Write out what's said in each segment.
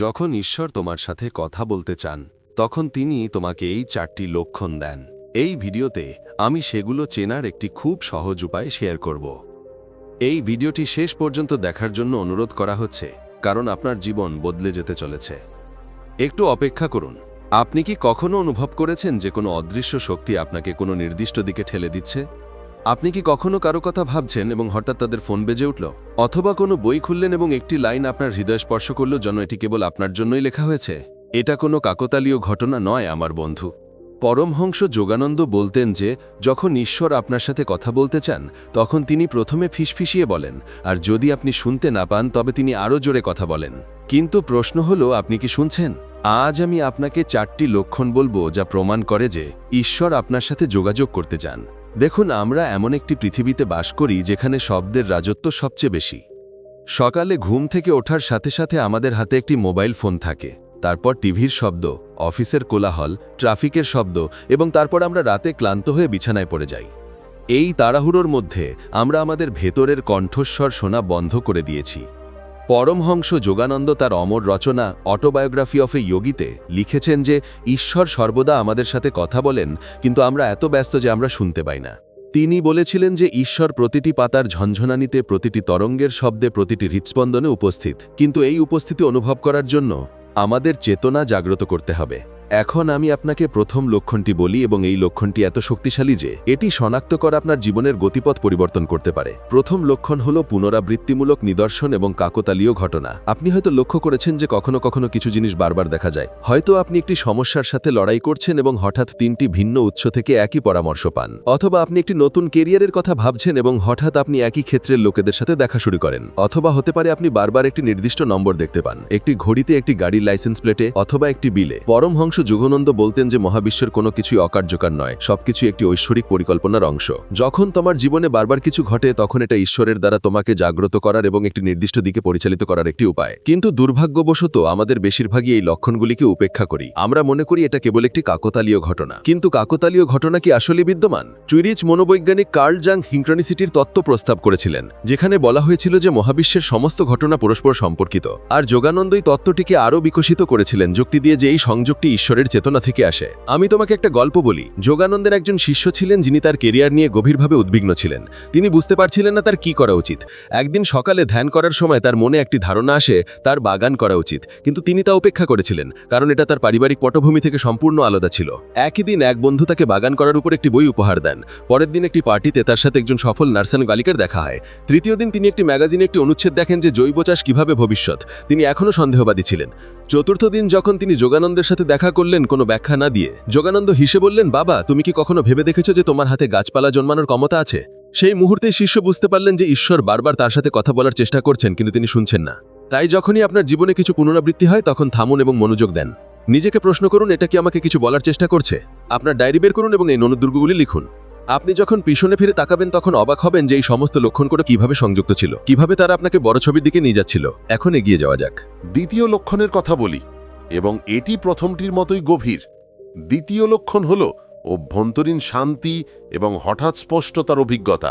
যখন ঈশ্বর তোমার সাথে কথা বলতে চান, তখন তিনি তোমাকে এই চারটি লক্ষণ দেন। এই ভিডিওতে আমি সেগুলো চেনার একটি খুব সহজ উপায় শেয়ার করব। এই ভিডিওটি শেষ পর্যন্ত দেখার জন্য অনুরোধ করা হচ্ছে, কারণ আপনার জীবন বদলে যেতে চলেছে। একটু অপেক্ষা করুন। আপনি কি কখনো অনুভব করেছেন যে কোনো অদৃশ্য শক্তি আপনাকে কোনো নির্দিষ্ট দিকে ঠেলে দিচ্ছে? আপনি কি কখনো কারও কথা ভাবছেন এবং হঠাৎ তাদের ফোন বেজে উঠল? অথবা কোনো বই খুললেন এবং একটি লাইন আপনার হৃদয় স্পর্শ করল যেন এটি কেবল আপনার জন্যই লেখা হয়েছে? এটা কোনো কাকতালীয় ঘটনা নয়, আমার বন্ধু। পরমহংস যোগানন্দ বলতেন যে, যখন ঈশ্বর আপনার সাথে কথা বলতে চান, তখন তিনি প্রথমে ফিসফিসিয়ে বলেন, আর যদি আপনি শুনতে না পান, তবে তিনি আরও জোরে কথা বলেন। কিন্তু প্রশ্ন হলো, আপনি কি শুনছেন? আজ আমি আপনাকে চারটি লক্ষণ বলব যা প্রমাণ করে যে, ঈশ্বর আপনার সাথে যোগাযোগ করতে চান। দেখুন, আমরা এমন একটি পৃথিবীতে বাস করি যেখানে শব্দের রাজত্ব সবচেয়ে বেশি। সকালে ঘুম থেকে ওঠার সাথে সাথে আমাদের হাতে একটি মোবাইল ফোন থাকে। তারপর টিভির শব্দ, অফিসের কোলাহল, ট্রাফিকের শব্দ এবং তারপর আমরা রাতে ক্লান্ত হয়ে বিছানায় পড়ে যাই। এই তাড়াহুড়োর মধ্যে আমরা আমাদের ভেতরের কণ্ঠস্বর শোনা বন্ধ করে দিয়েছি। পরমহংস যোগানন্দ তার অমর রচনা অটোবায়োগ্রাফি অফ এ যোগীতে লিখেছেন যে, ঈশ্বর সর্বদা আমাদের সাথে কথা বলেন, কিন্তু আমরা এত ব্যস্ত যে আমরা শুনতে পাই না। তিনি বলেছিলেন যে, ঈশ্বর প্রতিটি পাতার ঝঞ্ঝনানিতে প্রতিটি তরঙ্গের শব্দে, প্রতিটি হৃৎস্পন্দনে উপস্থিত। কিন্তু এই উপস্থিতি অনুভব করার জন্য আমাদের চেতনা জাগ্রত করতে হবে। এখন আমি আপনাকে প্রথম লক্ষণটি বলি এবং এই লক্ষণটি এত শক্তিশালী যে এটি শনাক্ত করা আপনার জীবনের গতিপথ পরিবর্তন করতে পারে। প্রথম লক্ষণ হল পুনরাবৃত্তিমূলক নিদর্শন এবং কাকতালীয় ঘটনা। আপনি হয়তো লক্ষ্য করেছেন যে কখনো কখনো কিছু জিনিস বারবার দেখা যায়। হয়তো আপনি একটি সমস্যার সাথে লড়াই করছেন এবং হঠাৎ তিনটি ভিন্ন উৎস থেকে একই পরামর্শ পান। অথবা আপনি একটি নতুন কেরিয়ারের কথা ভাবছেন এবং হঠাৎ আপনি একই ক্ষেত্রের লোকেদের সাথে দেখা শুরু করেন। অথবা হতে পারে আপনি বারবার একটি নির্দিষ্ট নম্বর দেখতে পান। একটি ঘড়িতে একটি গাড়ির লাইসেন্স প্লেটে অথবা একটি বিলে। পরমহংস যুগনন্দ বলতেন যে মহাবিশ্বের কোনো কিছুই অকার্যকর নয় সবকিছু একটি ঐশ্বরিক পরিকল্পনার অংশ। যখন তোমার জীবনে বারবার কিছু ঘটে, তখন এটা ঈশ্বরের দ্বারা তোমাকে জাগ্রত করার এবং একটি নির্দিষ্ট দিকে পরিচালিত করার একটি উপায়। কিন্তু দুর্ভাগ্যবশত, আমাদের বেশিরভাগই এই লক্ষণগুলিকে উপেক্ষা করি। আমরা মনে করি এটা কেবল একটি কাকতালীয় ঘটনা। কিন্তু কাকতালীয় ঘটনা কি আসলে বিদ্যমান? চুইরিচ মনোবৈজ্ঞানিক কার্ল জাং হিংক্রনিসিটির তত্ত্ব প্রস্তাব করেছিলেন, যেখানে বলা হয়েছিল যে মহাবিশ্বের সমস্ত ঘটনা পরস্পর সম্পর্কিত। আর যোগানন্দই তত্ত্বটিকে আরও বিকশিত করেছিলেন, যুক্তি দিয়ে যে এই সংযোগটি ঈশ্বরের চেতনা থেকে আসে। আমি তোমাকে একটা গল্প বলি। যোগানন্দের একজন শিষ্য ছিলেন যিনি তার কেরিয়ার নিয়ে গভীরভাবে উদ্বিগ্ন ছিলেন। তিনি বুঝতে পারছিলেন না তার কি করা উচিত। একদিন সকালে ধ্যান করার সময় তার মনে একটি ধারণা আসে, তার বাগান করা উচিত। কিন্তু তিনি তা উপেক্ষা করেছিলেন, কারণ এটা তার পারিবারিক পটভূমি থেকে সম্পূর্ণ আলাদা ছিল। একই দিন এক বন্ধু তাকে বাগান করার উপর একটি বই উপহার দেন। পরের দিন একটি পার্টিতে তার সাথে একজন সফল নার্সান গালিকার দেখা হয়। তৃতীয় দিন তিনি একটি ম্যাগাজিনে একটি অনুচ্ছেদ দেখেন যে জৈব চাষ কীভাবে ভবিষ্যৎ। তিনি এখনও সন্দেহবাদী ছিলেন। চতুর্থ দিন যখন তিনি যোগানন্দের সাথে দেখা করলেন কোনো ব্যাখ্যা না দিয়ে, যোগানন্দ হিসে বললেন, বাবা, তুমি কি কখনো ভেবে দেখেছ যে তোমার হাতে গাছপালা জন্মানোর ক্ষমতা আছে? সেই মুহূর্তে শিষ্য বুঝতে পারলেন যে ঈশ্বর বারবার তার সাথে কথা বলার চেষ্টা করছেন, কিন্তু তিনি শুনছেন না। তাই যখনই আপনার জীবনে কিছু পুনরাবৃত্তি হয়, তখন থামুন এবং মনোযোগ দেন। নিজেকে প্রশ্ন করুন, এটা কি আমাকে কিছু বলার চেষ্টা করছে? আপনার ডায়েরি বের করুন এবং এই ননুদুর্গগুলি লিখুন। আপনি যখন পিছনে ফিরে তাকাবেন তখন অবাক হবেন যে এই সমস্ত লক্ষণ করে কীভাবে সংযুক্ত ছিল, কীভাবে তারা আপনাকে বড় ছবির দিকে নিয়ে যাচ্ছিল। এখন এগিয়ে যাওয়া যাক। দ্বিতীয় লক্ষণের কথা বলি, এবং এটি প্রথমটির মতোই গভীর। দ্বিতীয় লক্ষণ হল অভ্যন্তরীণ শান্তি এবং হঠাৎ স্পষ্টতার অভিজ্ঞতা।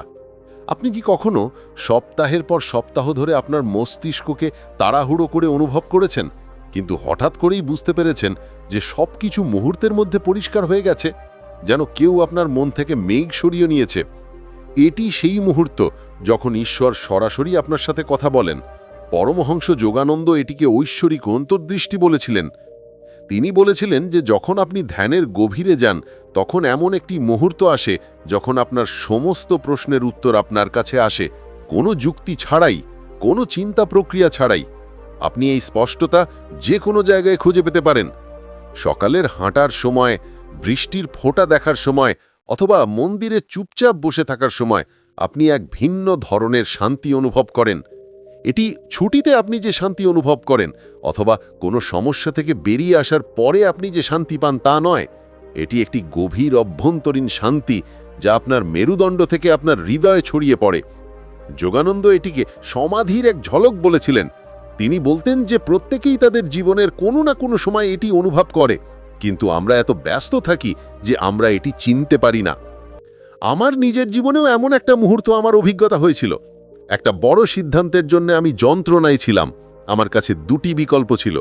আপনি কি কখনো সপ্তাহের পর সপ্তাহ ধরে আপনার মস্তিষ্ককে তাড়াহুড়ো করে অনুভব করেছেন, কিন্তু হঠাৎ করেই বুঝতে পেরেছেন যে সব কিছু মুহূর্তের মধ্যে পরিষ্কার হয়ে গেছে? যেন কেউ আপনার মন থেকে মেঘ সরিয়ে নিয়েছে। এটি সেই মুহূর্ত যখন ঈশ্বর সরাসরি আপনার সাথে কথা বলেন। পরমহংস যোগানন্দ এটিকে ঐশ্বরিক অন্তর্দৃষ্টি বলেছিলেন। তিনি বলেছিলেন যে যখন আপনি ধ্যানের গভীরে যান, তখন এমন একটি মুহূর্ত আসে যখন আপনার সমস্ত প্রশ্নের উত্তর আপনার কাছে আসে। কোনো যুক্তি ছাড়াই, কোনো চিন্তা প্রক্রিয়া ছাড়াই। আপনি এই স্পষ্টতা যে কোনো জায়গায় খুঁজে পেতে পারেন। সকালের হাঁটার সময় বৃষ্টির ফোঁটা দেখার সময় অথবা মন্দিরে চুপচাপ বসে থাকার সময় আপনি এক ভিন্ন ধরনের শান্তি অনুভব করেন। এটি ছুটিতে আপনি যে শান্তি অনুভব করেন অথবা কোনো সমস্যা থেকে বেরিয়ে আসার পরে আপনি যে শান্তি পান তা নয়। এটি একটি গভীর অভ্যন্তরীণ শান্তি যা আপনার মেরুদণ্ড থেকে আপনার হৃদয়ে ছড়িয়ে পড়ে। যোগানন্দ এটিকে সমাধির এক ঝলক বলেছিলেন। তিনি বলতেন যে প্রত্যেকেই তাদের জীবনের কোনো না কোনো সময় এটি অনুভব করে। কিন্তু আমরা এত ব্যস্ত থাকি যে আমরা এটি চিনতে পারি না। আমার নিজের জীবনেও এমন একটা মুহূর্ত আমার অভিজ্ঞতা হয়েছিল। একটা বড় সিদ্ধান্তের জন্য আমি যন্ত্রণায় ছিলাম। আমার কাছে দুটি বিকল্প ছিল।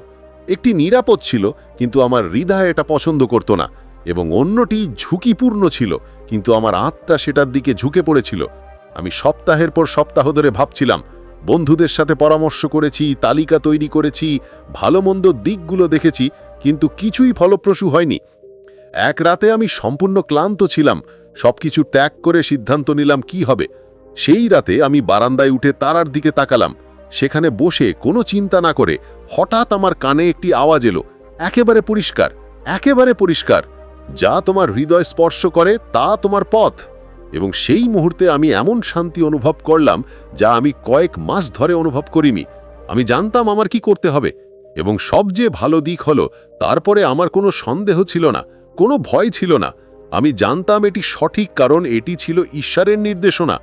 একটি নিরাপদ ছিল, কিন্তু আমার হৃদয় এটা পছন্দ করত না। এবং অন্যটি ঝুঁকিপূর্ণ ছিল, কিন্তু আমার আত্মা সেটার দিকে ঝুঁকে পড়েছিল। আমি সপ্তাহের পর সপ্তাহ ধরে ভাবছিলাম, বন্ধুদের সাথে পরামর্শ করেছি, তালিকা তৈরি করেছি, ভালো মন্দ দিকগুলো দেখেছি কিন্তু কিছুই ফলপ্রসূ হয়নি। এক রাতে আমি সম্পূর্ণ ক্লান্ত ছিলাম, সবকিছু ত্যাগ করে সিদ্ধান্ত নিলাম কি হবে। সেই রাতে আমি বারান্দায় উঠে তারার দিকে তাকালাম, সেখানে বসে কোনো চিন্তা না করে হঠাৎ আমার কানে একটি আওয়াজ এলো, একেবারে পরিষ্কার একেবারে পরিষ্কার, যা তোমার হৃদয় স্পর্শ করে তা তোমার পথ। এবং সেই মুহূর্তে আমি এমন শান্তি অনুভব করলাম যা আমি কয়েক মাস ধরে অনুভব করিনি। আমি জানতাম আমার কি করতে হবে। এবং সবচেয়ে ভালো দিক হলো, তারপরে আমার কোনো সন্দেহ ছিল না, কোনো ভয় ছিল না। আমি জানতাম এটি সঠিক কারণ এটি ছিল ঈশ্বরের নির্দেশনা।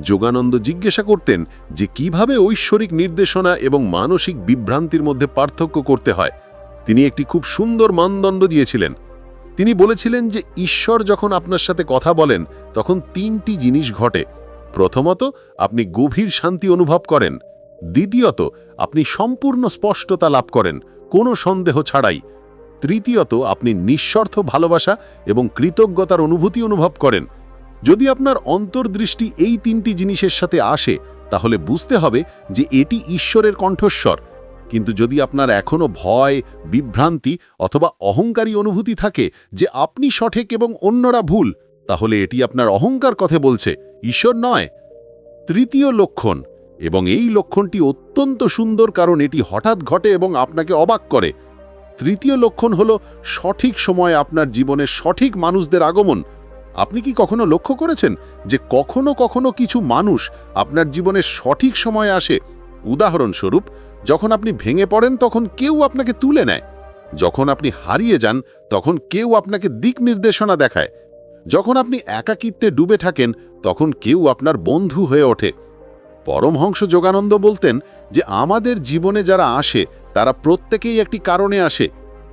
যোগানন্দ জিজ্ঞাসা করতেন যে কীভাবে ঐশ্বরিক নির্দেশনা এবং মানসিক বিভ্রান্তির মধ্যে পার্থক্য করতে হয়। তিনি একটি খুব সুন্দর মানদণ্ড দিয়েছিলেন। তিনি বলেছিলেন যে ঈশ্বর যখন আপনার সাথে কথা বলেন, তখন তিনটি জিনিস ঘটে। প্রথমত, আপনি গভীর শান্তি অনুভব করেন। দ্বিতীয়ত, আপনি সম্পূর্ণ স্পষ্টতা লাভ করেন, কোনো সন্দেহ ছাড়াই। তৃতীয়ত, আপনি নিঃস্বার্থ ভালোবাসা এবং কৃতজ্ঞতার অনুভূতি অনুভব করেন। যদি আপনার অন্তর্দৃষ্টি এই তিনটি জিনিসের সাথে আসে, তাহলে বুঝতে হবে যে এটি ঈশ্বরের কণ্ঠস্বর। কিন্তু যদি আপনার এখনও ভয়, বিভ্রান্তি অথবা অহংকারী অনুভূতি থাকে যে আপনি সঠিক এবং অন্যরা ভুল, তাহলে এটি আপনার অহংকার কথা বলছে, ঈশ্বর নয়। তৃতীয় লক্ষণ এবং এই লক্ষণটি অত্যন্ত সুন্দর কারণ এটি হঠাৎ ঘটে এবং আপনাকে অবাক করে। তৃতীয় লক্ষণ হল সঠিক সময়ে আপনার জীবনের সঠিক মানুষদের আগমন। আপনি কি কখনো লক্ষ্য করেছেন যে কখনো কখনো কিছু মানুষ আপনার জীবনে সঠিক সময়ে আসে? উদাহরণস্বরূপ, যখন আপনি ভেঙে পড়েন তখন কেউ আপনাকে তুলে নেয়। যখন আপনি হারিয়ে যান তখন কেউ আপনাকে দিক নির্দেশনা দেখায়। যখন আপনি একাকিত্বে ডুবে থাকেন তখন কেউ আপনার বন্ধু হয়ে ওঠে। পরমহংস যোগানন্দ বলতেন যে আমাদের জীবনে যারা আসে, তারা প্রত্যেকেই একটি কারণে আসে।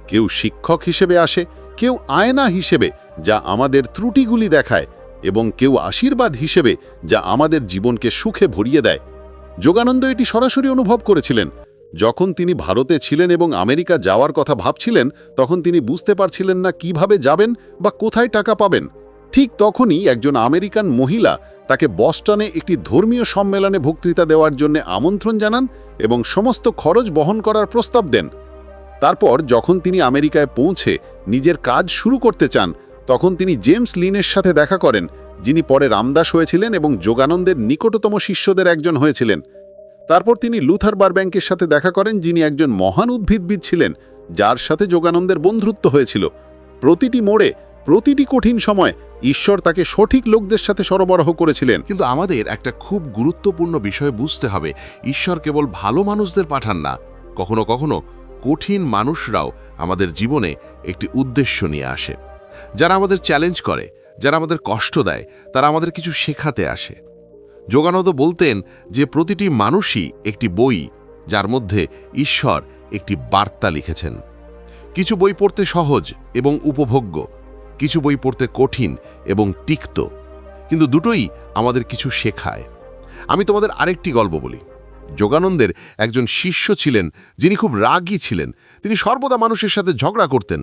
কেউ শিক্ষক হিসেবে আসে, কেউ আয়না হিসেবে, যা আমাদের ত্রুটিগুলি দেখায়, এবং কেউ আশীর্বাদ হিসেবে, যা আমাদের জীবনকে সুখে ভরিয়ে দেয়। যোগানন্দ এটি সরাসরি অনুভব করেছিলেন। যখন তিনি ভারতে ছিলেন এবং আমেরিকা যাওয়ার কথা ভাবছিলেন, তখন তিনি বুঝতে পারছিলেন না কীভাবে যাবেন বা কোথায় টাকা পাবেন। ঠিক তখনই একজন আমেরিকান মহিলা তাকে বস্টনে একটি ধর্মীয় সম্মেলনে বক্তৃতা দেওয়ার জন্য আমন্ত্রণ জানান এবং সমস্ত খরচ বহন করার প্রস্তাব দেন। তারপর যখন তিনি আমেরিকায় পৌঁছে নিজের কাজ শুরু করতে চান, তখন তিনি জেমস লিনের সাথে দেখা করেন, যিনি পরে রামদাস হয়েছিলেন এবং যোগানন্দের নিকটতম শিষ্যদের একজন হয়েছিলেন। তারপর তিনি লুথার বারব্যাংকের সাথে দেখা করেন, যিনি একজন মহান উদ্ভিদবিদ ছিলেন, যার সাথে যোগানন্দের বন্ধুত্ব হয়েছিল। প্রতিটি মোড়ে, প্রতিটি কঠিন সময় ঈশ্বর তাকে সঠিক লোকদের সাথে সরবরাহ করেছিলেন। কিন্তু আমাদের একটা খুব গুরুত্বপূর্ণ বিষয় বুঝতে হবে। ঈশ্বর কেবল ভালো মানুষদের পাঠান না। কখনো কখনো কঠিন মানুষরাও আমাদের জীবনে একটি উদ্দেশ্য নিয়ে আসে। যারা আমাদের চ্যালেঞ্জ করে, যারা আমাদের কষ্ট দেয়, তারা আমাদের কিছু শেখাতে আসে। যোগানন্দ বলতেন যে প্রতিটি মানুষই একটি বই, যার মধ্যে ঈশ্বর একটি বার্তা লিখেছেন। কিছু বই পড়তে সহজ এবং উপভোগ্য কিছু বই পড়তে কঠিন এবং তিক্ত, কিন্তু দুটোই আমাদের কিছু শেখায়। আমি তোমাদের আরেকটি গল্প বলি। যোগানন্দের একজন শিষ্য ছিলেন, যিনি খুব রাগী ছিলেন। তিনি সর্বদা মানুষের সাথে ঝগড়া করতেন।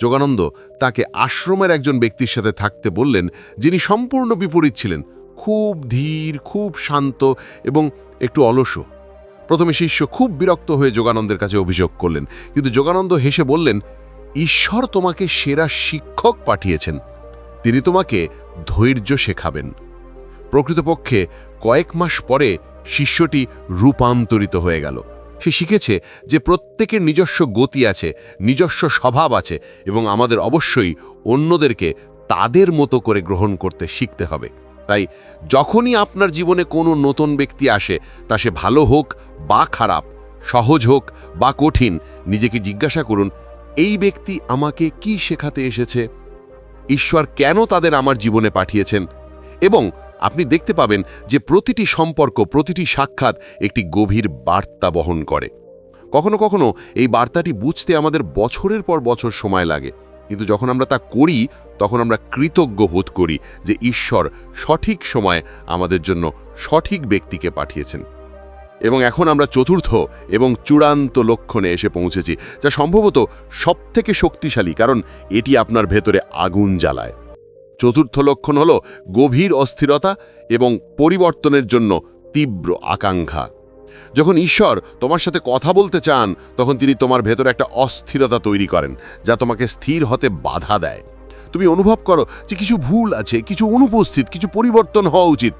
যোগানন্দ তাকে আশ্রমের একজন ব্যক্তির সাথে থাকতে বললেন, যিনি সম্পূর্ণ বিপরীত ছিলেন, খুব ধীর, খুব শান্ত এবং একটু অলসও প্রথমে শিষ্য খুব বিরক্ত হয়ে যোগানন্দের কাছে অভিযোগ করলেন, কিন্তু যোগানন্দ হেসে বললেন ঈশ্বর তোমাকে সেরা শিক্ষক পাঠিয়েছেন। তিনি তোমাকে ধৈর্য শেখাবেন। প্রকৃতপক্ষে কয়েক মাস পরে শিষ্যটি রূপান্তরিত হয়ে গেল। সে শিখেছে যে প্রত্যেকের নিজস্ব গতি আছে, নিজস্ব স্বভাব আছে এবং আমাদের অবশ্যই অন্যদেরকে তাদের মতো করে গ্রহণ করতে শিখতে হবে। তাই যখনই আপনার জীবনে কোনো নতুন ব্যক্তি আসে, তা সে ভালো হোক বা খারাপ, সহজ হোক বা কঠিন, নিজেকে জিজ্ঞাসা করুন এই ব্যক্তি আমাকে কি শেখাতে এসেছে? ঈশ্বর কেন তাদের আমার জীবনে পাঠিয়েছেন? এবং আপনি দেখতে পাবেন যে প্রতিটি সম্পর্ক, প্রতিটি সাক্ষাৎ একটি গভীর বার্তা বহন করে। কখনো কখনো এই বার্তাটি বুঝতে আমাদের বছরের পর বছর সময় লাগে। কিন্তু যখন আমরা তা করি, তখন আমরা কৃতজ্ঞ বোধ করি যে ঈশ্বর সঠিক সময় আমাদের জন্য সঠিক ব্যক্তিকে পাঠিয়েছেন। এবং এখন আমরা চতুর্থ এবং চূড়ান্ত লক্ষণে এসে পৌঁছেছি, যা সম্ভবত সবথেকে শক্তিশালী, কারণ এটি আপনার ভেতরে আগুন জ্বালায়। চতুর্থ লক্ষণ হল গভীর অস্থিরতা এবং পরিবর্তনের জন্য তীব্র আকাঙ্ক্ষা। যখন ঈশ্বর তোমার সাথে কথা বলতে চান, তখন তিনি তোমার ভেতরে একটা অস্থিরতা তৈরি করেন, যা তোমাকে স্থির হতে বাধা দেয়। তুমি অনুভব করো যে কিছু ভুল আছে, কিছু অনুপস্থিত, কিছু পরিবর্তন হওয়া উচিত।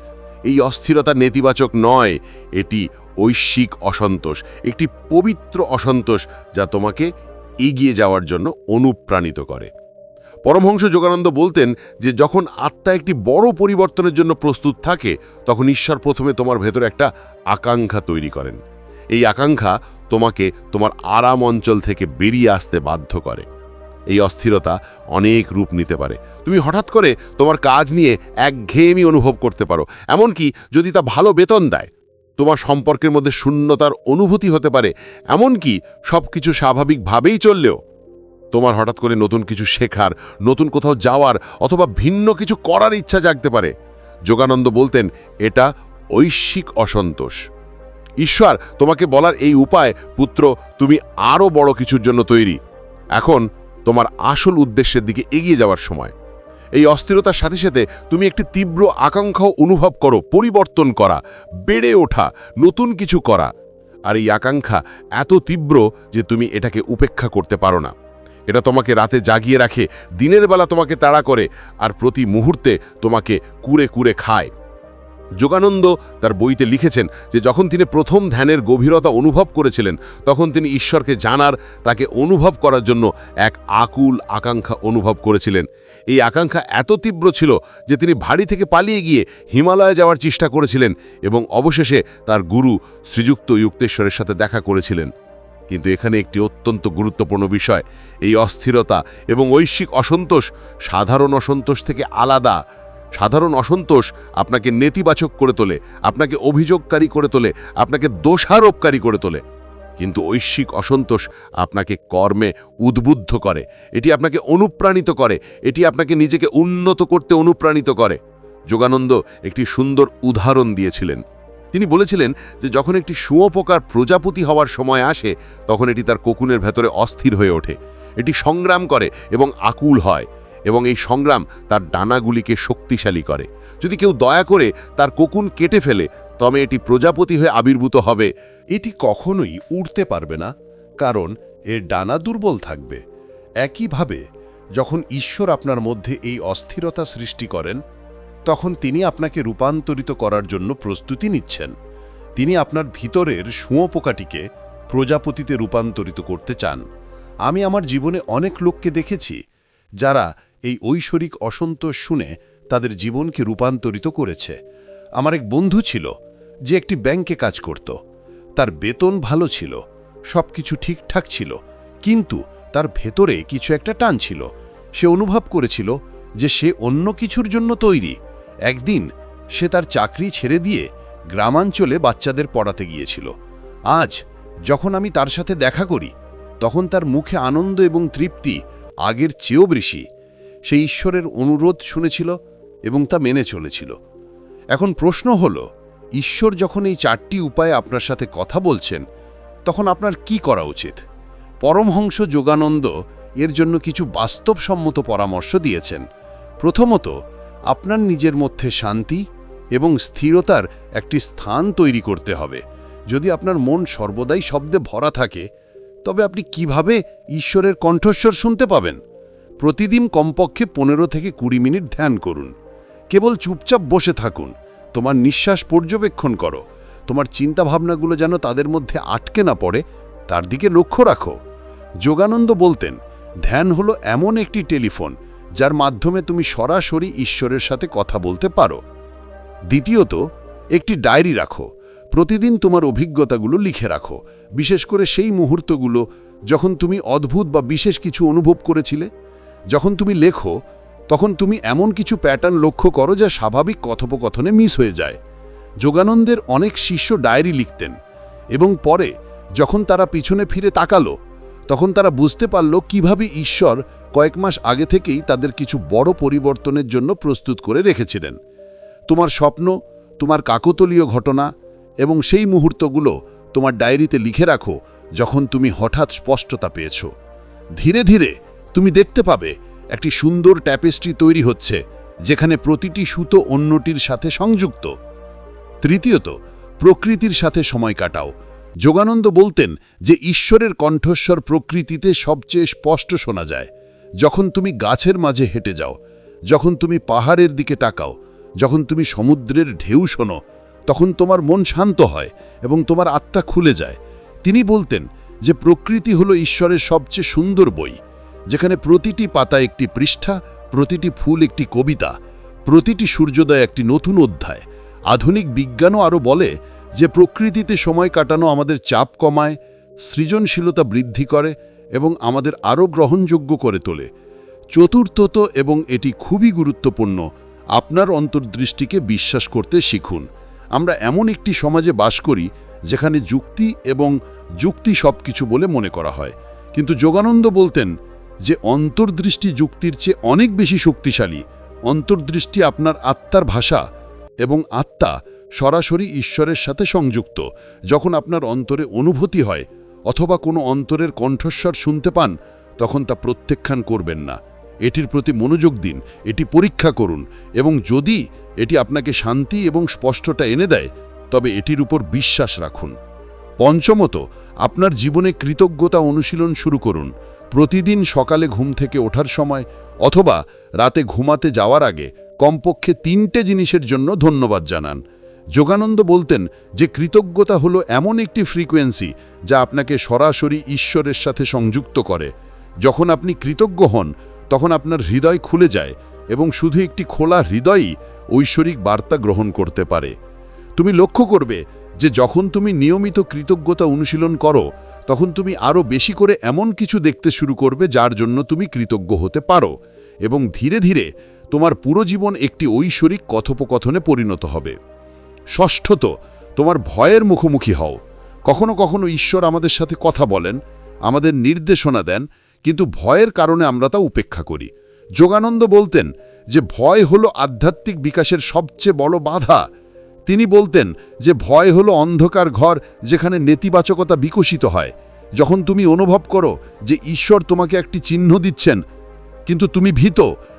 এই অস্থিরতা নেতিবাচক নয়, এটি ঐশ্বিক অসন্তোষ, একটি পবিত্র অসন্তোষ যা তোমাকে এগিয়ে যাওয়ার জন্য অনুপ্রাণিত করে। পরমহংস যোগানন্দ বলতেন যে, যখন আত্মা একটি বড় পরিবর্তনের জন্য প্রস্তুত থাকে, তখন ঈশ্বর প্রথমে তোমার ভেতরে একটা আকাঙ্ক্ষা তৈরি করেন। এই আকাঙ্ক্ষা তোমাকে তোমার আরাম অঞ্চল থেকে বেরিয়ে আসতে বাধ্য করে। এই অস্থিরতা অনেক রূপ নিতে পারে। তুমি হঠাৎ করে তোমার কাজ নিয়ে একঘেয়েমি অনুভব করতে পারো। এমনকি যদি তা ভালো বেতন দেয় তোমার সম্পর্কের মধ্যে শূন্যতার অনুভূতি হতে পারে, এমনকি সব কিছু স্বাভাবিকভাবেই চললেও। তোমার হঠাৎ করে নতুন কিছু শেখার, নতুন কোথাও যাওয়ার, অথবা ভিন্ন কিছু করার ইচ্ছা জাগতে পারে। যোগানন্দ বলতেন, এটা ঐশ্বিক অসন্তোষ। ঈশ্বর, তোমাকে বলার এই উপায়, পুত্র, তুমি আরও বড় কিছুর জন্য তৈরি। এখন তোমার আসল উদ্দেশ্যের দিকে এগিয়ে যাওয়ার সময়। এই অস্থিরতার সাথে সাথে তুমি একটি তীব্র আকাঙ্ক্ষাও অনুভব করো, পরিবর্তন করা, বেড়ে ওঠা, নতুন কিছু করা। আর এই আকাঙ্ক্ষা এত তীব্র যে তুমি এটাকে উপেক্ষা করতে পারো না। এটা তোমাকে রাতে জাগিয়ে রাখে, দিনের বেলা তোমাকে তাড়া করে, আর প্রতি মুহূর্তে তোমাকে কুরে কুরে খায়। যোগানন্দ তার বইতে লিখেছেন যে যখন তিনি প্রথম ধ্যানের গভীরতা অনুভব করেছিলেন, তখন তিনি ঈশ্বরকে জানার, তাকে অনুভব করার জন্য এক আকুল আকাঙ্ক্ষা অনুভব করেছিলেন। এই আকাঙ্ক্ষা এত তীব্র ছিল যে তিনি ভারী থেকে পালিয়ে গিয়ে হিমালয়ে যাওয়ার চেষ্টা করেছিলেন এবং অবশেষে তার গুরু শ্রীযুক্ত যুক্তেশ্বরের সাথে দেখা করেছিলেন। কিন্তু এখানে একটি অত্যন্ত গুরুত্বপূর্ণ বিষয়, এই অস্থিরতা এবং ঐশ্বিক অসন্তোষ সাধারণ অসন্তোষ থেকে আলাদা সাধারণ অসন্তোষ আপনাকে নেতিবাচক করে তোলে, আপনাকে অভিযোগকারী করে তোলে, আপনাকে দোষারোপকারী করে তোলে। কিন্তু ঐশ্বিক অসন্তোষ আপনাকে কর্মে উদ্বুদ্ধ করে, এটি আপনাকে অনুপ্রাণিত করে, এটি আপনাকে নিজেকে উন্নত করতে অনুপ্রাণিত করে। যোগানন্দ একটি সুন্দর উদাহরণ দিয়েছিলেন। তিনি বলেছিলেন যে যখন একটি শুঁয়োপোকার প্রজাপতি হওয়ার সময় আসে, তখন এটি তার কোকুনের ভেতরে অস্থির হয়ে ওঠে। এটি সংগ্রাম করে এবং আকুল হয়। এবং এই সংগ্রাম তার ডানাগুলিকে শক্তিশালী করে। যদি কেউ দয়া করে তার কোকুন কেটে ফেলে, তবে এটি প্রজাপতি হয়ে আবির্ভূত হবে। এটি কখনোই উড়তে পারবে না, কারণ এর ডানা দুর্বল থাকবে। একইভাবে, যখন ঈশ্বর আপনার মধ্যে এই অস্থিরতা সৃষ্টি করেন, তখন তিনি আপনাকে রূপান্তরিত করার জন্য প্রস্তুতি নিচ্ছেন। তিনি আপনার ভিতরের শুঁয়োপোকাটিকে প্রজাপতিতে রূপান্তরিত করতে চান। আমি আমার জীবনে অনেক লোককে দেখেছি, যারা এই ঐশ্বরিক অসন্তোষ শুনে তাদের জীবনকে রূপান্তরিত করেছে। আমার এক বন্ধু ছিল, যে একটি ব্যাংকে কাজ করত। তার বেতন ভালো ছিল সব কিছু ঠিকঠাক ছিল, কিন্তু তার ভেতরে কিছু একটা টান ছিল। সে অনুভব করেছিল যে সে অন্য কিছুর জন্য তৈরি। একদিন সে তার চাকরি ছেড়ে দিয়ে গ্রামাঞ্চলে বাচ্চাদের পড়াতে গিয়েছিল। আজ যখন আমি তার সাথে দেখা করি, তখন তার মুখে আনন্দ এবং তৃপ্তি আগের চেয়েও বেশি। সে ঈশ্বরের অনুরোধ শুনেছিল এবং তা মেনে চলেছিল। এখন প্রশ্ন হল, ঈশ্বর যখন এই চারটি উপায়ে আপনার সাথে কথা বলছেন, তখন আপনার কি করা উচিত? পরমহংস যোগানন্দ এর জন্য কিছু বাস্তবসম্মত পরামর্শ দিয়েছেন। প্রথমত, আপনার নিজের মধ্যে শান্তি এবং স্থিরতার একটি স্থান তৈরি করতে হবে। যদি আপনার মন সর্বদাই শব্দে ভরা থাকে, তবে আপনি কীভাবে ঈশ্বরের কণ্ঠস্বর শুনতে পাবেন? প্রতিদিন কমপক্ষে পনেরো থেকে কুড়ি মিনিট ধ্যান করুন। কেবল চুপচাপ বসে থাকুন। তোমার নিঃশ্বাস পর্যবেক্ষণ করো। তোমার চিন্তাভাবনাগুলো যেন তাদের মধ্যে আটকে না পড়ে, তার দিকে লক্ষ্য রাখো। যোগানন্দ বলতেন, ধ্যান হলো এমন একটি টেলিফোন, যার মাধ্যমে তুমি সরাসরি ঈশ্বরের সাথে কথা বলতে পারো। দ্বিতীয়ত, একটি ডায়েরি রাখো। প্রতিদিন তোমার অভিজ্ঞতাগুলো লিখে রাখো। বিশেষ করে সেই মুহূর্তগুলো যখন তুমি অদ্ভুত বা বিশেষ কিছু অনুভব করেছিলে। যখন তুমি লেখো, তখন তুমি এমন কিছু প্যাটার্ন লক্ষ্য করো যা স্বাভাবিক কথোপকথনে মিস হয়ে যায়। যোগানন্দের অনেক শিষ্য ডায়েরি লিখতেন এবং পরে যখন তারা পিছনে ফিরে তাকালো, তখন তারা বুঝতে পারল কীভাবে ঈশ্বর কয়েক মাস আগে থেকেই তাদের কিছু বড় পরিবর্তনের জন্য প্রস্তুত করে রেখেছিলেন। তোমার স্বপ্ন, তোমার কাকতলীয় ঘটনা এবং সেই মুহূর্তগুলো তোমার ডায়েরিতে লিখে রাখো যখন তুমি হঠাৎ স্পষ্টতা পেয়েছ। ধীরে ধীরে তুমি দেখতে পাবে, একটি সুন্দর ট্যাপেস্ট্রি তৈরি হচ্ছে, যেখানে প্রতিটি সুতো অন্যটির সাথে সংযুক্ত। তৃতীয়ত, প্রকৃতির সাথে সময় কাটাও। যোগানন্দ বলতেন যে ঈশ্বরের কণ্ঠস্বর প্রকৃতিতে সবচেয়ে স্পষ্ট শোনা যায়। যখন তুমি গাছের মাঝে হেঁটে যাও, যখন তুমি পাহাড়ের দিকে তাকাও, যখন তুমি সমুদ্রের ঢেউ শোনো, তখন তোমার মন শান্ত হয় এবং তোমার আত্মা খুলে যায়। তিনি বলতেন যে প্রকৃতি হলো ঈশ্বরের সবচেয়ে সুন্দর বই। যেখানে প্রতিটি পাতা একটি পৃষ্ঠা, প্রতিটি ফুল একটি কবিতা, প্রতিটি সূর্যোদয় একটি নতুন অধ্যায়। আধুনিক বিজ্ঞানও আরও বলে যে প্রকৃতিতে সময় কাটানো আমাদের চাপ কমায়, সৃজনশীলতা বৃদ্ধি করে এবং আমাদের আরও গ্রহণযোগ্য করে তোলে। চতুর্থত এবং এটি খুবই গুরুত্বপূর্ণ, আপনার অন্তর্দৃষ্টিকে বিশ্বাস করতে শিখুন। আমরা এমন একটি সমাজে বাস করি যেখানে যুক্তি এবং যুক্তি সব কিছু বলে মনে করা হয়। কিন্তু যোগানন্দ বলতেন যে অন্তর্দৃষ্টি যুক্তির চেয়ে অনেক বেশি শক্তিশালী। অন্তর্দৃষ্টি আপনার আত্মার ভাষা এবং আত্মা সরাসরি ঈশ্বরের সাথে সংযুক্ত। যখন আপনার অন্তরে অনুভূতি হয় অথবা কোনো অন্তরের কণ্ঠস্বর শুনতে পান, তখন তা প্রত্যাখ্যান করবেন না। এটির প্রতি মনোযোগ দিন, এটি পরীক্ষা করুন এবং যদি এটি আপনাকে শান্তি এবং স্পষ্টটা এনে দেয়, তবে এটির উপর বিশ্বাস রাখুন। পঞ্চমত, আপনার জীবনে কৃতজ্ঞতা অনুশীলন শুরু করুন। প্রতিদিন সকালে ঘুম থেকে ওঠার সময় অথবা রাতে ঘুমাতে যাওয়ার আগে কমপক্ষে তিনটে জিনিসের জন্য ধন্যবাদ জানান। যোগানন্দ বলতেন যে কৃতজ্ঞতা হলো এমন একটি ফ্রিকোয়েন্সি যা আপনাকে সরাসরি ঈশ্বরের সাথে সংযুক্ত করে। যখন আপনি কৃতজ্ঞ হন, তখন আপনার হৃদয় খুলে যায় এবং শুধু একটি খোলা হৃদয়ই ঐশ্বরিক বার্তা গ্রহণ করতে পারে। তুমি লক্ষ্য করবে যে যখন তুমি নিয়মিত কৃতজ্ঞতা অনুশীলন করো তখন তুমি আরও বেশি করে এমন কিছু দেখতে শুরু করবে যার জন্য তুমি কৃতজ্ঞ হতে পারো এবং ধীরে ধীরে তোমার পুরো জীবন একটি ঐশ্বরিক কথোপকথনে পরিণত হবে। ষষ্ঠত, তোমার ভয়ের মুখোমুখি হও। কখনো কখনো ঈশ্বর আমাদের সাথে কথা বলেন, আমাদের নির্দেশনা দেন, কিন্তু ভয়ের কারণে আমরা তা উপেক্ষা করি। যোগানন্দ বলতেন যে ভয় হলো আধ্যাত্মিক বিকাশের সবচেয়ে বড় বাধা। তিনি বলতেন যে ভয় হলো অন্ধকার ঘর যেখানে নেতিবাচকতা বিকশিত হয়। যখন তুমি অনুভব করো যে ঈশ্বর তোমাকে একটি চিহ্ন দিচ্ছেন, কিন্তু তুমি ভীত,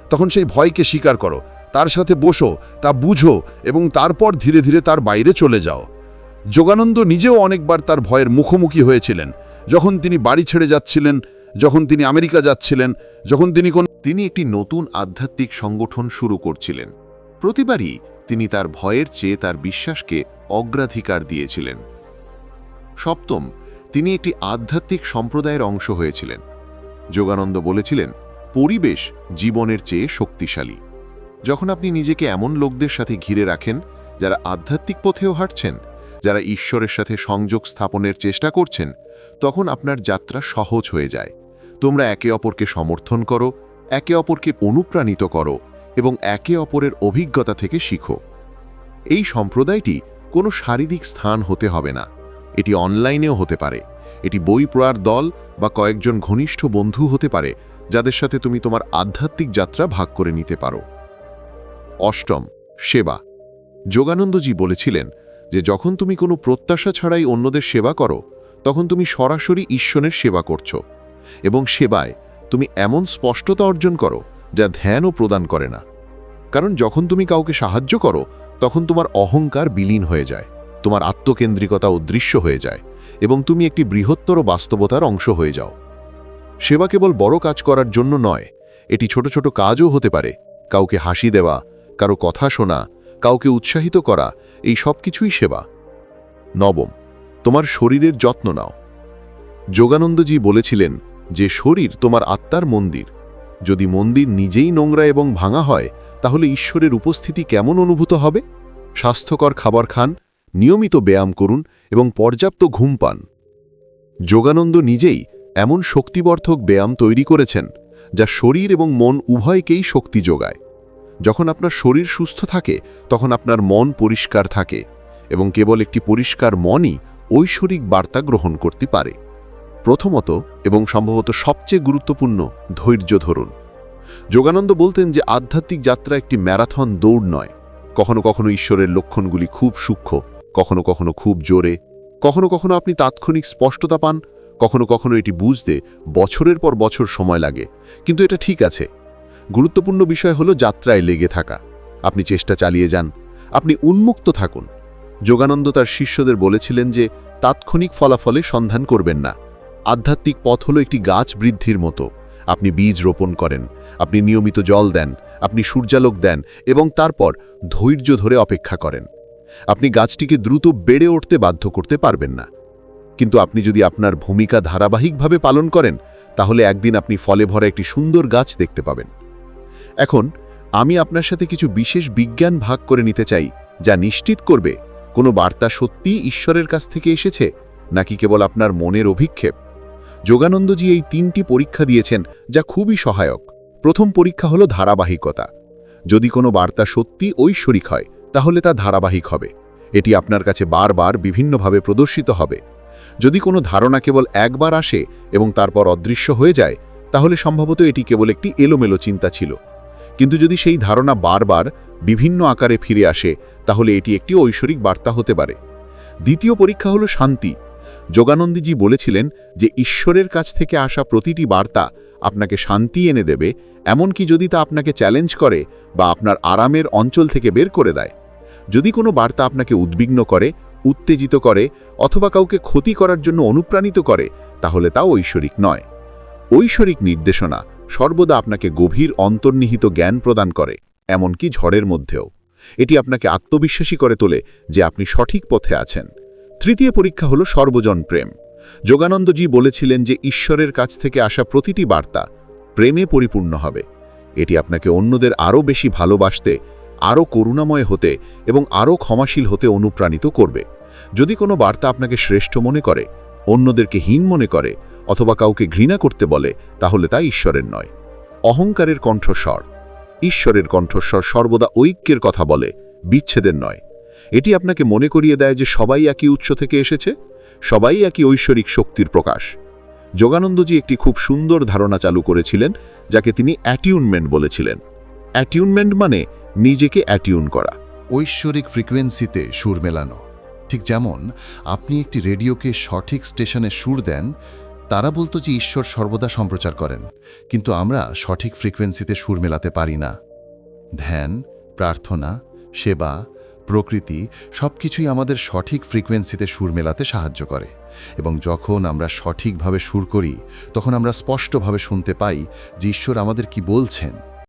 তখন সেই ভয়কে স্বীকার করো। তার সাথে বসো, তা বুঝো এবং তারপর ধীরে ধীরে তার বাইরে চলে যাও। যোগানন্দ নিজেও অনেকবার তার ভয়ের মুখোমুখি হয়েছিলেন। যখন তিনি বাড়ি ছেড়ে যাচ্ছিলেন, যখন তিনি আমেরিকা যাচ্ছিলেন, যখন তিনি কোন তিনি একটি নতুন আধ্যাত্মিক সংগঠন শুরু করছিলেন। প্রতিবারই তিনি তার ভয়ের চেয়ে তার বিশ্বাসকে অগ্রাধিকার দিয়েছিলেন। সপ্তম, তিনি একটি আধ্যাত্মিক সম্প্রদায়ের অংশ হয়েছিলেন। যোগানন্দ বলেছিলেন, পরিবেশ জীবনের চেয়ে শক্তিশালী। যখন আপনি নিজেকে এমন লোকদের সাথে ঘিরে রাখেন, যারা আধ্যাত্মিক পথেও হাঁটছেন, যারা ঈশ্বরের সাথে সংযোগ স্থাপনের চেষ্টা করছেন, তখন আপনার যাত্রা সহজ হয়ে যায়। তোমরা একে অপরকে সমর্থন করো, একে অপরকে অনুপ্রাণিত করো এবং একে অপরের অভিজ্ঞতা থেকে শিখো। এই সম্প্রদায়টি কোনো শারীরিক স্থান হতে হবে না। এটি অনলাইনেও হতে পারে। এটি বই পড়ার দল বা কয়েকজন ঘনিষ্ঠ বন্ধু হতে পারে, যাদের সাথে তুমি তোমার আধ্যাত্মিক যাত্রা ভাগ করে নিতে পারো। অষ্টম, সেবা। যোগানন্দজি বলেছিলেন যে, যখন তুমি কোনো প্রত্যাশা ছাড়াই অন্যদের সেবা করো, তখন তুমি সরাসরি ঈশ্বরের সেবা করছ এবং সেবায় তুমি এমন স্পষ্টতা অর্জন করো যা ধ্যানও প্রদান করে না। কারণ যখন তুমি কাউকে সাহায্য করো, তখন তোমার অহংকার বিলীন হয়ে যায়, তোমার আত্মকেন্দ্রিকতা অদৃশ্য হয়ে যায়, এবং তুমি একটি বৃহত্তর বাস্তবতার অংশ হয়ে যাও। সেবা কেবল বড় কাজ করার জন্য নয়, এটি ছোট ছোট কাজও হতে পারে, কাউকে হাসি দেওয়া, কারও কথা শোনা, কাউকে উৎসাহিত করা, এই সব কিছুই সেবা। নবম, তোমার শরীরের যত্ন নাও। যোগানন্দজি বলেছিলেন যে শরীর তোমার আত্মার মন্দির। যদি মন্দির নিজেই নোংরা এবং ভাঙা হয়, তাহলে ঈশ্বরের উপস্থিতি কেমন অনুভূত হবে? স্বাস্থ্যকর খাবার খান, নিয়মিত ব্যায়াম করুন এবং পর্যাপ্ত ঘুম পান। যোগানন্দ নিজেই এমন শক্তিবর্ধক ব্যায়াম তৈরি করেছেন, যা শরীর এবং মন উভয়কেই শক্তি যোগায়। যখন আপনার শরীর সুস্থ থাকে, তখন আপনার মন পরিষ্কার থাকে এবং কেবল একটি পরিষ্কার মনই ঐশ্বরিক বার্তা গ্রহণ করতে পারে। প্রথমত এবং সম্ভবত সবচেয়ে গুরুত্বপূর্ণ ধৈর্য ধরুন। যোগানন্দ বলতেন যে আধ্যাত্মিক যাত্রা একটি ম্যারাথন দৌড় নয়। কখনো কখনো ঈশ্বরের লক্ষণগুলি খুব সূক্ষ্ম, কখনো কখনো খুব জোরে, কখনো কখনো আপনি তাৎক্ষণিক স্পষ্টতা পান, কখনো কখনো এটি বুঝতে বছরের পর বছর সময় লাগে। কিন্তু এটা ঠিক আছে। গুরুত্বপূর্ণ বিষয় হলো যাত্রায় লেগে থাকা। আপনি চেষ্টা চালিয়ে যান। আপনি উন্মুক্ত থাকুন। যোগানন্দ তার শিষ্যদের বলেছিলেন যে তাৎক্ষণিক ফলাফলে সন্ধান করবেন না। আধ্যাত্মিক পথ হলো একটি গাছ বৃদ্ধির মতো। আপনি বীজ রোপণ করেন, আপনি নিয়মিত জল দেন, আপনি সূর্যালোক দেন এবং তারপর ধৈর্য ধরে অপেক্ষা করেন। আপনি গাছটিকে দ্রুত বেড়ে উঠতে বাধ্য করতে পারবেন না। কিন্তু আপনি যদি আপনার ভূমিকা ধারাবাহিকভাবে পালন করেন, তাহলে একদিন আপনি ফলে ভরা একটি সুন্দর গাছ দেখতে পাবেন। এখন, আমি আপনার সাথে কিছু বিশেষ বিজ্ঞান ভাগ করে নিতে চাই, যা নিশ্চিত করবে, কোনো বার্তা সত্যিই ঈশ্বরের কাছ থেকে এসেছে, নাকি কেবল আপনার মনের অভিক্ষেপ? যোগানন্দজি এই তিনটি পরীক্ষা দিয়েছেন যা খুবই সহায়ক। প্রথম পরীক্ষা হলো ধারাবাহিকতা। যদি কোনো বার্তা সত্যি ঐশ্বরিক হয়, তাহলে তা ধারাবাহিক হবে। এটি আপনার কাছে বারবার বিভিন্নভাবে প্রদর্শিত হবে। যদি কোনো ধারণা কেবল একবার আসে এবং তারপর অদৃশ্য হয়ে যায়, তাহলে সম্ভবত এটি কেবল একটি এলোমেলো চিন্তা ছিল। কিন্তু যদি সেই ধারণা বারবার বিভিন্ন আকারে ফিরে আসে, তাহলে এটি একটি ঐশ্বরিক বার্তা হতে পারে। দ্বিতীয় পরীক্ষা হলো শান্তি। যোগানন্দীজি বলেছিলেন যে ঈশ্বরের কাছ থেকে আসা প্রতিটি বার্তা আপনাকে শান্তি এনে দেবে, এমনকি যদি তা আপনাকে চ্যালেঞ্জ করে বা আপনার আরামের অঞ্চল থেকে বের করে দেয়। যদি কোনো বার্তা আপনাকে উদ্বিগ্ন করে, উত্তেজিত করে, অথবা কাউকে ক্ষতি করার জন্য অনুপ্রাণিত করে, তাহলে তা ঐশ্বরিক নয়। ঐশ্বরিক নির্দেশনা সর্বদা আপনাকে গভীর অন্তর্নিহিত জ্ঞান প্রদান করে, এমনকি ঝড়ের মধ্যেও। এটি আপনাকে আত্মবিশ্বাসী করে তোলে যে আপনি সঠিক পথে আছেন। তৃতীয় পরীক্ষা হল সর্বজন প্রেম যোগানন্দজি বলেছিলেন যে ঈশ্বরের কাছ থেকে আসা প্রতিটি বার্তা প্রেমে পরিপূর্ণ হবে। এটি আপনাকে অন্যদের আরও বেশি ভালোবাসতে, আরও করুণাময় হতে এবং আরও ক্ষমাশীল হতে অনুপ্রাণিত করবে। যদি কোনো বার্তা আপনাকে শ্রেষ্ঠ মনে করে, অন্যদেরকে হীন মনে করে অথবা কাউকে ঘৃণা করতে বলে, তাহলে তা ঈশ্বরের নয়। অহংকারের কণ্ঠস্বর। ঈশ্বরের কণ্ঠস্বর সর্বদা ঐক্যের কথা বলে, বিচ্ছেদের নয়। এটি আপনাকে মনে করিয়ে দেয় যে সবাই একই উৎস থেকে এসেছে, সবাই একই ঐশ্বরিক শক্তির প্রকাশ। যোগানন্দজি একটি খুব সুন্দর ধারণা চালু করেছিলেন, যাকে তিনি অ্যাটিউনমেন্ট বলেছিলেন। অ্যাটিউনমেন্ট মানে নিজেকে অ্যাটিউন করা। ঐশ্বরিক ফ্রিকোয়েন্সিতে সুর মেলানো। ঠিক যেমন আপনি একটি রেডিওকে সঠিক স্টেশনে সুর দেন, তারা বলতো যে ঈশ্বর সর্বদা সম্প্রচার করেন। কিন্তু আমরা সঠিক ফ্রিকোয়েন্সিতে সুর মেলাতে পারি না। ধ্যান, প্রার্থনা, সেবা প্রকৃতি সব কিছুই আমাদের সঠিক ফ্রিকোয়েন্সিতে সুর মেলাতে সাহায্য করে এবং যখন আমরা সঠিকভাবে সুর করি, তখন আমরা স্পষ্টভাবে শুনতে পাই যে ঈশ্বর আমাদের কি বলছেন।